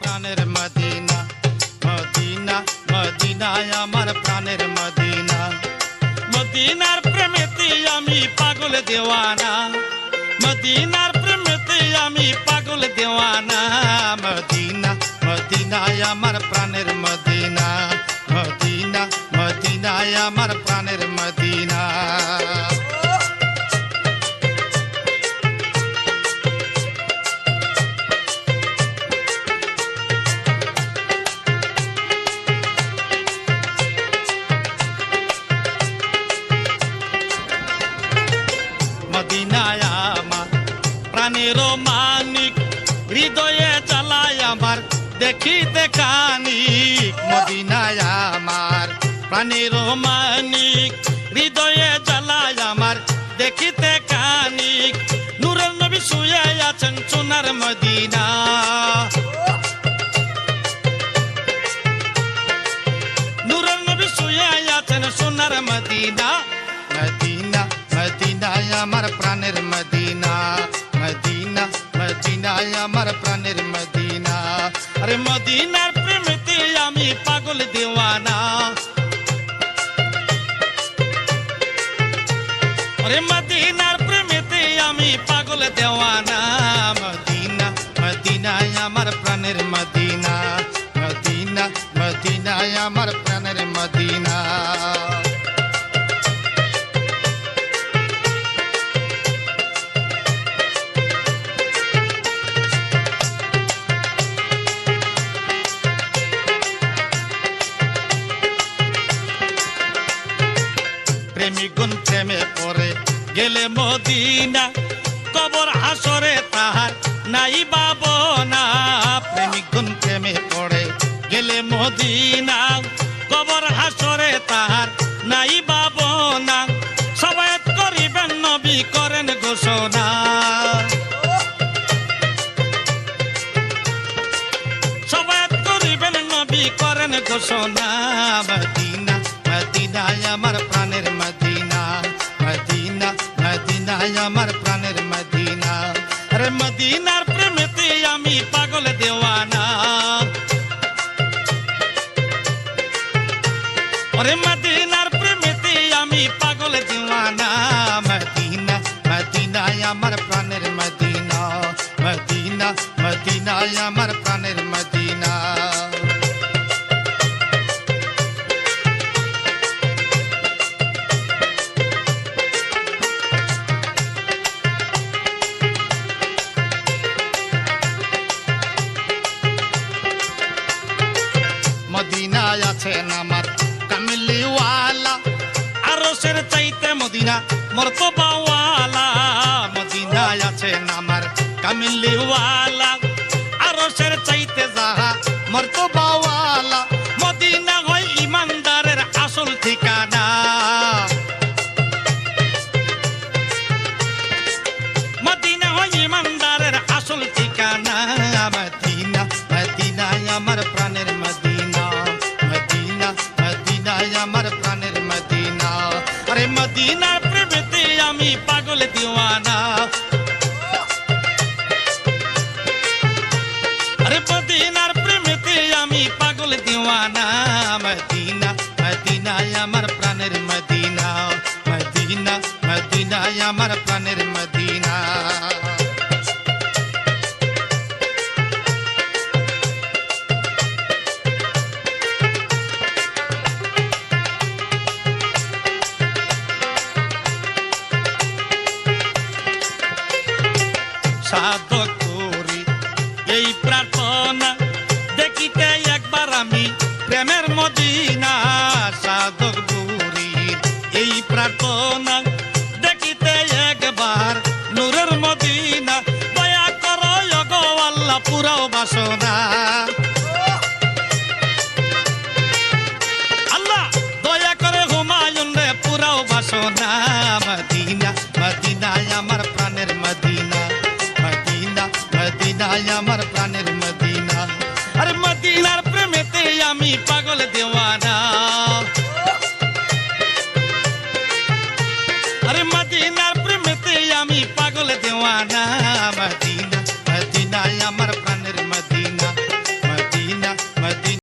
প্রাণের Medina Medina মদিনায় আমার প্রাণের মদিনা। মদিনার প্রেমেতে আমি পাগল দেওয়ানা, মদিনার প্রেমেতে আমি পাগল দেওয়ানা। মদিনা, মদিনায় আমার প্রাণের মদিনা মদিনা, মদিনায় আমার প্রাণের মানিক হৃদয়ে চালায় আমার দেখিতে কানিক মদিনায় আমার। প্রাণের মানিক হৃদয়ে চালায় আমার দেখিতে কানিক নূরের নবী শুয়ে আছেন সোনার মদিনা। আরে মদিনার প্রেমেতে আমি পাগল দেওয়ানা। আরে মদিনার প্রেমেতে আমি পাগল দেওয়ানা। মদিনা, মদিনায় আমার প্রাণের মদিনা। মদিনা, মদিনায় আমার প্রাণের মদিনা। পড়ে গেলে মদিনা, কবর হাসরে তাহার নাই বাবনা। প্রেমিগুন প্রেমে পড়ে, গেলে মদিনা, কবর হাসরে তাহার নাই বাবনা। সবাই করিবেন নবী, করেন ঘোষণা। সবাই করিবেন নবী, করেন ঘোষণা। মদিনা, মদিনায় আমার আরে মদিনার প্রেমেতে আমি পাগল দিওয়ানা মদিনা মদিনায় আমার প্রাণের মদিনা। মদিনা মদিনায় আমার প্রাণের মদিনা। চাইতে তো মর্তবাওয়ালা মদিনায় আছেন আমার কামিলিওয়ালা। আরশের চাইতে যাহা মোর মর্তবাওয়ালা মদিনার প্রেমেতে আমি পাগল দিওয়ানা। আরে মদিনার প্রেমেতে আমি পাগল দিওয়ানা। মদিনা, মদিনায় আমার প্রাণের মদিনা। মদিনা, মদিনায় আমার প্রাণের আমি প্রেমের মদিনা, সাধক গুরির এই প্রার্থনা দেখিতে একবার নূরের মদিনা। দয়া করো আল্লাহ, পুরাও বাসনা। দয়া মদিনা, আমার প্রাণের মদিনা। আরে মদিনার পাগল দেওয়ানা। আরে মদিনার প্রেমেতে আমি পাগল দেওয়ানা মদিনা।